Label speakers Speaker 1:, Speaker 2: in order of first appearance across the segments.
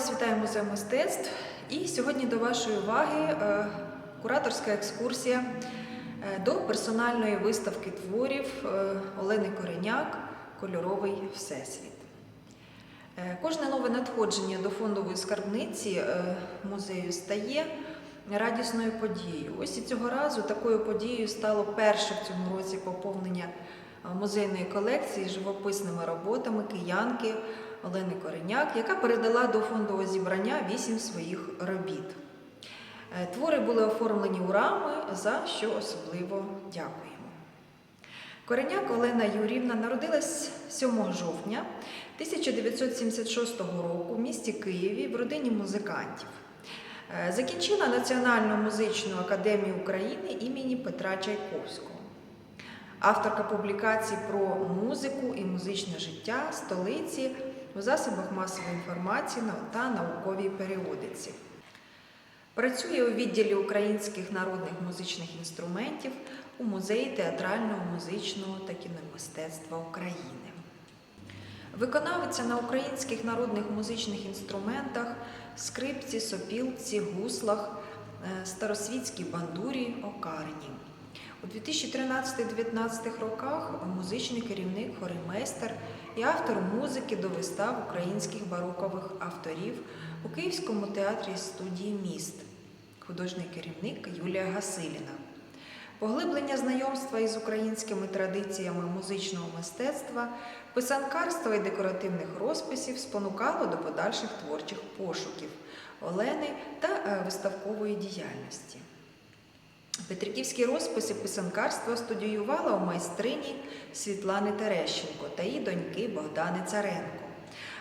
Speaker 1: вас вітаю музей мистецтв. І сьогодні до вашої уваги е, кураторська екскурсія е, до персональної виставки творів е, Олени Кореняк Кольоровий Всесвіт. Кожне нове надходження до фондової скарбниці музею стає радісною подією. Ось і цього разу такою подією стало перше в цьому році поповнення музейної колекції живописними роботами киянки Олени Кореняк, яка передала до фондового зібрання вісім своїх робіт. Е, Твори були оформлені у рами, за що особливо дякуємо. Кореняк Олена Юрівна народилась 7 жовтня 1976 року в місті Києві в родині музикантів. Е, Закінчила Національну музичну академію України імені Петра Чайковського. Авторка публікацій про музику і музичне життя столиці у засобах масової інформації та науковій періодиці. Працює у відділі українських народних музичних інструментів у музеї театрального, музичного та кіномистецтва України. Виконавиця на українських народних музичних інструментах, скрипці, сопілці, гуслах, е, старосвітській бандурі, окарині. У 2013-2019 роках музичний керівник, хоримейстер і автор музики до вистав українських барокових авторів у Київському театрі студії міст, художній керівник Юлія Гасиліна. Поглиблення знайомства із українськими традиціями музичного мистецтва, писанкарства і декоративних розписів спонукало до подальших творчих пошуків Олени та е, виставкової діяльності. Петриківські розписи писанкарства студіювала у майстрині Світлани Терещенко та її доньки Богдани Царенко,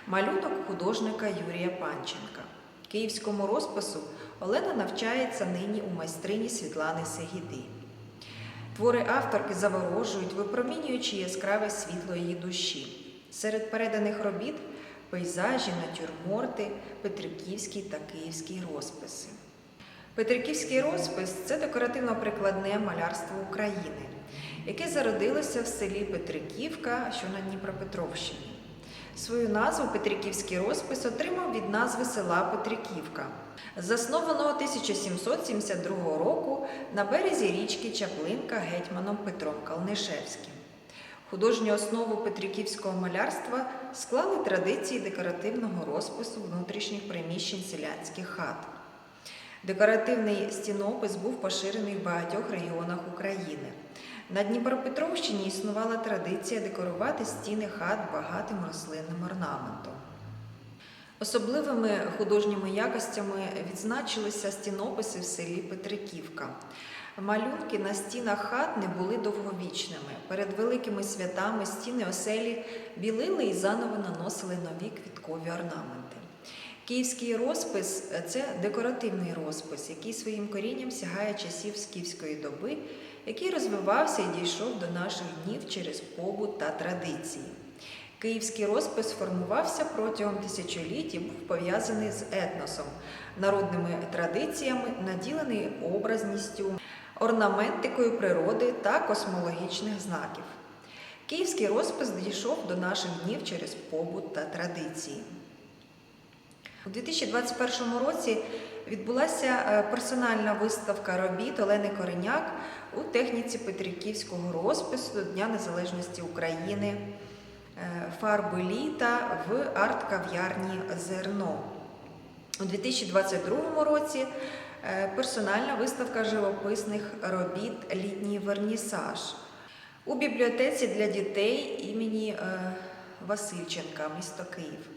Speaker 1: малюнок художника Юрія Панченка. Київському розпису Олена навчається нині у майстрині Світлани Сегіди. Твори авторки заворожують, випромінюючи яскраве світло її душі. Серед переданих робіт пейзажі, натюрморти, петриківські та київські розписи. Петриківський розпис це декоративно-прикладне малярство України, яке зародилося в селі Петриківка, що на Дніпропетровщині. Свою назву Петриківський розпис отримав від назви села Петриківка, заснованого 1772 року на березі річки Чаплинка гетьманом Петром Калнишевським. Художню основу петриківського малярства склали традиції декоративного розпису внутрішніх приміщень селянських хат. Декоративний стінопис був поширений в багатьох регіонах України. На Дніпропетровщині існувала традиція декорувати стіни хат багатим рослинним орнаментом. Особливими художніми якостями відзначилися стінописи в селі Петриківка. Малюнки на стінах хат не були довговічними. Перед великими святами стіни оселі білили і заново наносили нові квіткові орнаменти. Київський розпис це декоративний розпис, який своїм корінням сягає часів скіфської доби, який розвивався і дійшов до наших днів через побут та традиції. Київський розпис формувався протягом тисячоліть і був пов'язаний з етносом, народними традиціями, наділений образністю, орнаментикою природи та космологічних знаків. Київський розпис дійшов до наших днів через побут та традиції. У 2021 році відбулася е, персональна виставка робіт Олени Кореняк у техніці Петриківського розпису Дня Незалежності України е, фарби літа в арт-кав'ярні Зерно. У 2022 році е, персональна виставка живописних робіт Літній вернісаж у бібліотеці для дітей імені Васильченка, місто Київ.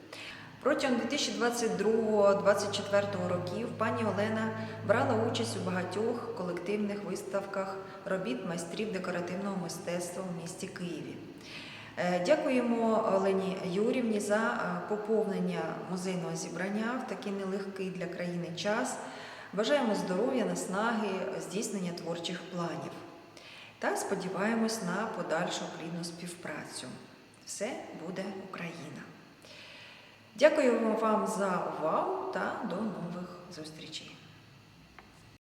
Speaker 1: Протягом 2022-2024 років пані Олена брала участь у багатьох колективних виставках робіт майстрів декоративного мистецтва в місті Києві. Е, Дякуємо Олені Юрівні за е, поповнення музейного зібрання в такий нелегкий для країни час. Бажаємо здоров'я, наснаги, здійснення творчих планів та сподіваємось на подальшу плідну співпрацю. Все буде Україна! Дякуємо вам за увагу та до нових зустрічей.